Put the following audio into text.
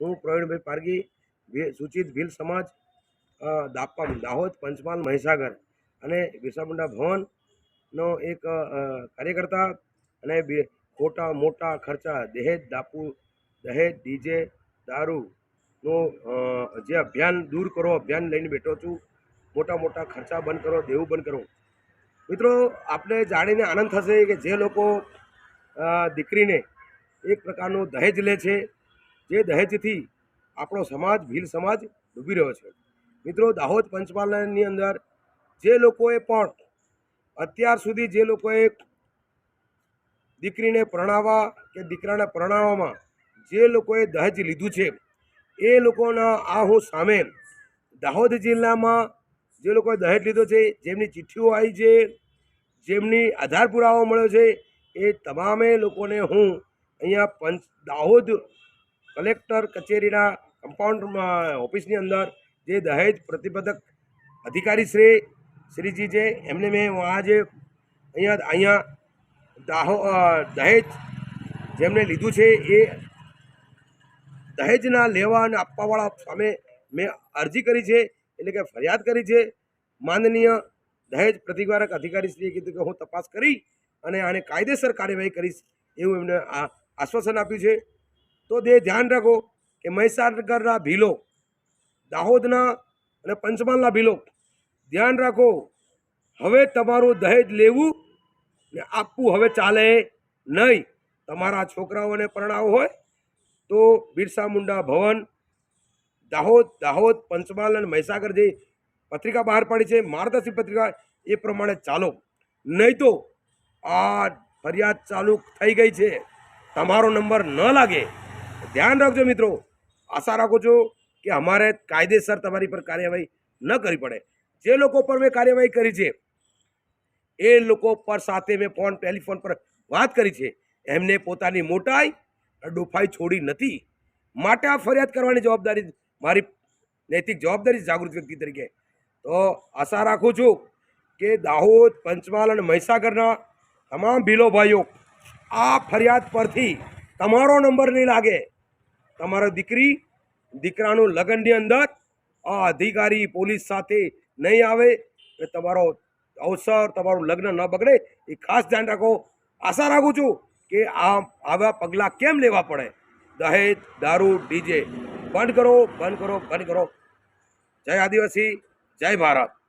હું પ્રવીણભાઈ પારગી સૂચિત ભીલ સમાજ દાપમ દાહોદ, પંચમહાલ, મહીસાગર. અને બિરસામુંડા ભવનનો એક કાર્યકર્તા અને ખોટા મોટા ખર્ચા, દહેજ દાપુ, દહેજ ડીજે દારૂનું જે અભિયાન દૂર કરો, અભિયાન લઈને બેઠો છું. મોટા મોટા ખર્ચા બંધ કરો, દેવું બંધ કરો. મિત્રો આપણે જાણીને આનંદ થશે કે જે લોકો દીકરીને એક પ્રકારનું દહેજ લે છે જે દહેજથી આપણો સમાજ, ભીલ સમાજ ડૂબી રહ્યો છે. મિત્રો, દાહોદ પંચમહાલની અંદર જે લોકોએ પણ અત્યાર સુધી જે લોકોએ દીકરીને પરણાવવા કે દીકરાને પરણાવવામાં જે લોકોએ દહેજ લીધું છે, એ લોકોના આ હું સામે દાહોદ જિલ્લામાં જે લોકોએ દહેજ લીધો છે, જેમની ચિઠ્ઠીઓ આવી છે, જેમની આધાર પુરાવો મળ્યો છે, એ તમામે લોકોને હું અહીંયા પંચ, દાહોદ કલેક્ટર કચેરીના કમ્પાઉન્ડમાં, ઓફિસની અંદર જે દહેજ પ્રતિબંધક અધિકારી શ્રી, શ્રીજી છે, એમને મેં આજે અહીંયા અહીંયા દાહો દહેજ જેમને લીધું છે એ દહેજના લેવા અને આપવાવાળા સામે મેં અરજી કરી છે, એટલે કે ફરિયાદ કરી છે. માનનીય દહેજ પ્રતિકારક અધિકારીશ્રીએ કીધું કે હું તપાસ કરી અને આને કાયદેસર કાર્યવાહી કરીશ એવું એમને આશ્વાસન આપ્યું છે. તો તે ધ્યાન રાખો કે મહીસાગરના ભીલો, દાહોદના અને પંચમહાલના ભીલો, ધ્યાન રાખો, હવે તમારું દહેજ લેવું ને આપવું હવે ચાલે નહીં. તમારા છોકરાઓને પરણાવો હોય તો બિરસા મુંડા ભવન, દાહોદ દાહોદ, પંચમહાલ અને મહીસાગર જે પત્રિકા બહાર પાડી છે, માર્ગદર્શિત પત્રિકા, એ પ્રમાણે ચાલો. નહીં તો આ ફરિયાદ ચાલુ થઈ ગઈ છે. તમારો નંબર ન લાગે ધ્યાન રાખજો મિત્રો. આશા રાખું છું કે અમારે કાયદેસર તમારી પર કાર્યવાહી ન કરવી પડે. જે લોકો પર મેં કાર્યવાહી કરી છે, એ લોકો પર સાથે મેં ફોન, ટેલિફોન પર વાત કરી છે. એમને પોતાની મોટાઈ ડુફાઈ છોડી નથી. માટે આ ફરિયાદ કરવાની જવાબદારી મારી નૈતિક જવાબદારી જાગૃત વ્યક્તિ તરીકે. તો આશા રાખું છું કે દાહોદ, પંચમહાલ અને મહીસાગરના તમામ ભીલો ભાઈઓ, આ ફરિયાદ પરથી તમારો નંબર નહીં લાગે. તમારો દીકરી, દીકરાનું લગ્નની અંદર આ અધિકારી પોલીસ સાથે નહીં આવે એટલે તમારો અવસર, તમારું લગ્ન ન બગડે, એ ખાસ ધ્યાન રાખો. આશા રાખું છું કે આ આવા પગલાં કેમ લેવા પડે? દહેજ, દારૂ, ડીજે. બંધ કરો બંધ કરો બંધ કરો. જય આદિવાસી, જય ભારત.